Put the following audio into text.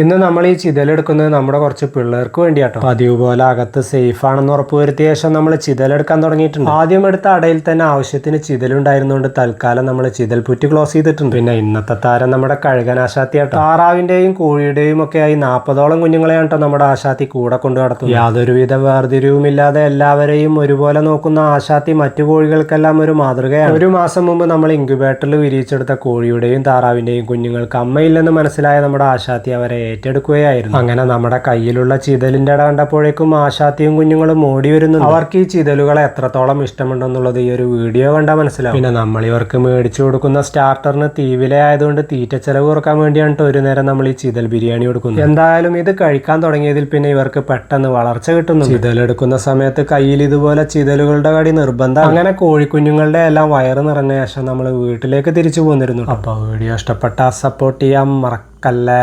ഇന്ന് നമ്മൾ ഈ ചിതലെടുക്കുന്നത് നമ്മുടെ കുറച്ച് പിള്ളേർക്ക് വേണ്ടിയാട്ടോ. പതിവ് പോലെ അകത്ത് സേഫ് ആണെന്ന് ഉറപ്പുവരുത്തിയ ശേഷം നമ്മൾ ചിതലെടുക്കാൻ തുടങ്ങിയിട്ടുണ്ട്. ആദ്യം എടുത്ത അടയിൽ തന്നെ ആവശ്യത്തിന് ചിതലുണ്ടായിരുന്നുകൊണ്ട് തൽക്കാലം നമ്മൾ ചിതൽ പുറ്റി ക്ലോസ് ചെയ്തിട്ടുണ്ട്. പിന്നെ ഇന്നത്തെ താരം നമ്മുടെ കഴുകനാശാത്തിയാട്ടോ താറാവിന്റെയും കോഴിയുടെയും ഒക്കെ ആയി നാൽപ്പതോളം കുഞ്ഞുങ്ങളെയാണ് കേട്ടോ നമ്മുടെ ആശാത്തി കൂടെ കൊണ്ടു നടത്തുന്നത്. യാതൊരുവിധ വേർതിരിവുമില്ലാതെ എല്ലാവരെയും ഒരുപോലെ നോക്കുന്ന ആശാത്തി മറ്റു കോഴികൾക്കെല്ലാം ഒരു മാതൃകയാണ്. ഒരു മാസം മുമ്പ് നമ്മൾ ഇൻക്യുബേറ്ററിൽ വിരിയിച്ചെടുത്ത കോഴിയുടെയും താറാവിന്റെയും കുഞ്ഞുങ്ങൾക്ക് അമ്മയില്ലെന്ന് മനസ്സിലായ നമ്മുടെ ആശാത്തി അവരെ ഏറ്റെടുക്കുകയായിരുന്നു. അങ്ങനെ നമ്മുടെ കയ്യിലുള്ള ചിതലിന്റെ ഇട കണ്ടപ്പോഴേക്കും ആശാത്തിയും കുഞ്ഞുങ്ങളും ഓടി വരുന്നു. അവർക്ക് ഈ ചിതലുകളെ എത്രത്തോളം ഇഷ്ടമുണ്ടെന്നുള്ളത് ഈ ഒരു വീഡിയോ കണ്ടാൽ മനസ്സിലാവും. പിന്നെ നമ്മൾ ഇവർക്ക് മേടിച്ചു കൊടുക്കുന്ന സ്റ്റാർട്ടറിന് തീവില ആയതുകൊണ്ട് തീറ്റ ചെലവ് കുറയ്ക്കാൻ വേണ്ടിയാണ് ഒരു നേരം നമ്മൾ ഈ ചിതൽ ബിരിയാണി കൊടുക്കുന്നത് എന്തായാലും ഇത് കഴിക്കാൻ തുടങ്ങിയതിൽ പിന്നെ ഇവർക്ക് പെട്ടെന്ന് വളർച്ച കിട്ടുന്നു ചിതലെടുക്കുന്ന സമയത്ത് കയ്യിൽ ഇതുപോലെ ചിതലുകളുടെ കടി നിർബന്ധം. അങ്ങനെ കോഴിക്കുഞ്ഞുങ്ങളുടെ എല്ലാം വയറ് നിറഞ്ഞ ശേഷം നമ്മൾ വീട്ടിലേക്ക് തിരിച്ചു പോന്നിരുന്നു അപ്പോൾ വീഡിയോ ഇഷ്ടപ്പെട്ട സപ്പോർട്ട് ചെയ്യാൻ മറക്കല്ലേ?